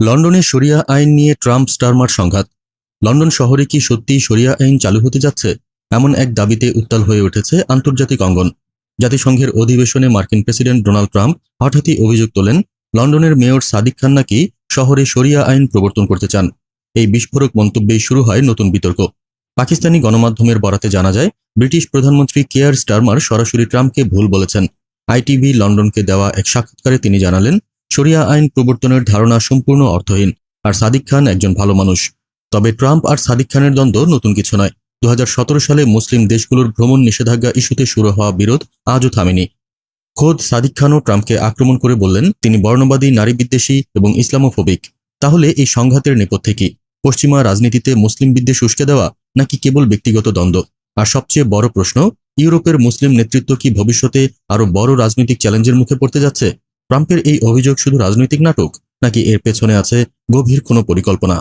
লন্ডনে শরিয়া আইন নিয়ে ট্রাম্প স্টারমার সংঘাত। লন্ডন শহরে কি সত্যিই শরিয়া আইন চালু হতে যাচ্ছে? এমন এক দাবিতে উত্তাল হয়ে উঠেছে আন্তর্জাতিক অঙ্গন। জাতিসংঘের অধিবেশনে মার্কিন প্রেসিডেন্ট ডোনাল্ড ট্রাম্প হঠাৎই অভিযোগ তোলেন, লন্ডনের মেয়র সাদিক খান নাকি শহরে শরিয়া আইন প্রবর্তন করতে চান। এই বিস্ফোরক মন্তব্যেই শুরু হয় নতুন বিতর্ক। পাকিস্তানি গণমাধ্যমের বরাতে জানা যায়, ব্রিটিশ প্রধানমন্ত্রী কেয়ার স্টারমার সরাসরি ট্রাম্পকে ভুল বলেছেন। আইটিভি লন্ডনকে দেওয়া এক সাক্ষাৎকারে তিনি জানালেন শরিয়া আইন প্রবর্তনের ধারণা সম্পূর্ণ অর্থহীন, আর সাদিক খান একজন ভালো মানুষ। তবে ট্রাম্প আর সাদিক খানের দ্বন্দ্ব নতুন কিছু নয়। দু সালে মুসলিম দেশগুলোর ভ্রমণ নিষেধাজ্ঞা ইস্যুতে শুরু হওয়া বিরোধ আজও থামেনি। খোদ সাদিক খানও ট্রাম্পকে আক্রমণ করে বললেন, তিনি বর্ণবাদী নারী বিদ্বেষী এবং ইসলামোফোবিক। তাহলে এই সংঘাতের নেপথ্যে কি? পশ্চিমা রাজনীতিতে মুসলিম বিদ্বেষ উস্কে দেওয়া নাকি কেবল ব্যক্তিগত দ্বন্দ্ব? আর সবচেয়ে বড় প্রশ্ন, ইউরোপের মুসলিম নেতৃত্ব কি ভবিষ্যতে আরও বড় রাজনৈতিক চ্যালেঞ্জের মুখে পড়তে যাচ্ছে? ট্রাম্পের এই অভিযোগ শুধু রাজনৈতিক নাটক নাকি এর পেছনে আছে গভীর কোনো পরিকল্পনা?